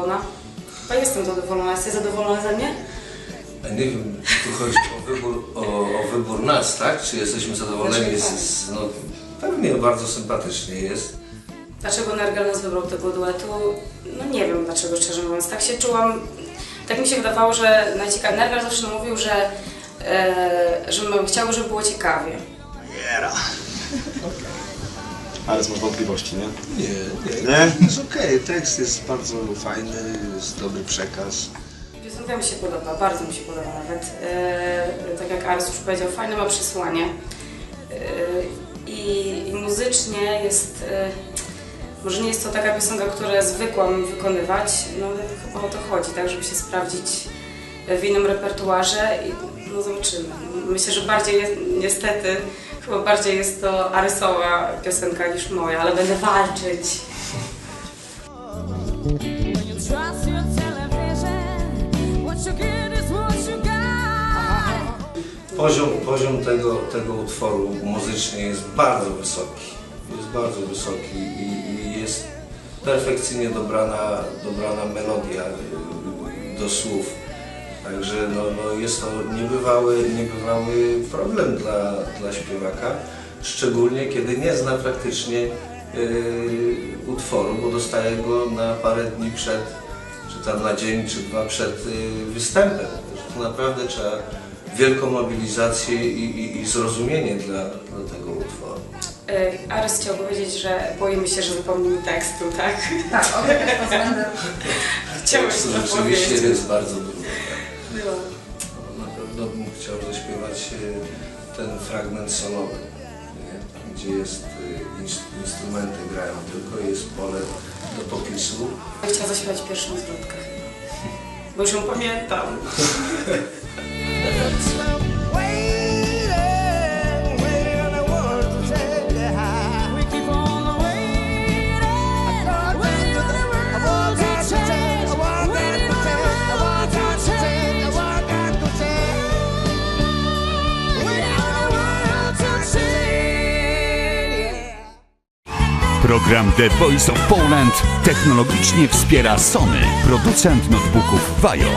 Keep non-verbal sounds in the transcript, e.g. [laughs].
zadowolona. Chyba jestem zadowolona. Jesteś zadowolona ze mnie? A nie wiem, tu chodzi o wybór, o, o wybór nas, tak? Czy jesteśmy zadowoleni z, z no, pewnie bardzo sympatycznie jest. Dlaczego Nergal nas wybrał tego duetu? No nie wiem dlaczego, szczerze mówiąc. Tak się czułam, tak mi się wydawało, że najciekawiej. Nergal zawsze mówił, że, e, że chciałby, żeby było ciekawie. Ale masz wątpliwości, nie? Nie, nie, Nie? jest okej, tekst jest bardzo fajny, jest dobry przekaz. Piosenka mi się podoba, bardzo mi się podoba nawet. E, tak jak Ares już powiedział, fajne ma przesłanie. E, i, I muzycznie jest, e, może nie jest to taka piosenka, która zwykłam wykonywać, no ale chyba o to chodzi, tak, żeby się sprawdzić w innym repertuarze i no zobaczymy. Myślę, że bardziej niestety, chyba bardziej jest to Aresowa piosenka niż moja, ale będę walczyć. Poziom, poziom tego, tego utworu muzycznie jest bardzo wysoki. Jest bardzo wysoki i, i jest perfekcyjnie dobrana, dobrana melodia y, do słów. Także no, no jest to niebywały, niebywały problem dla, dla śpiewaka, szczególnie kiedy nie zna praktycznie y, utworu, bo dostaje go na parę dni przed, czy tam na dzień, czy dwa przed y, występem. To naprawdę trzeba wielką mobilizację i, i, i zrozumienie dla, dla tego utworu. E, Ares chciał powiedzieć, że boimy się, że zapomnimy tekstu, tak? Tak, o tym pod względem Chciałeś To powiedzieć. jest bardzo trudne. Było. Na pewno bym chciał zaśpiewać e, ten fragment solowy, nie? gdzie jest ins- instrumenty grają tylko, jest pole do popisu. Chciała zaśpiewać pierwszą zwrotkę. Bo już ją pamiętam. [laughs] Program The Voice of Poland technologicznie wspiera Sony, producent notebooków Vajo.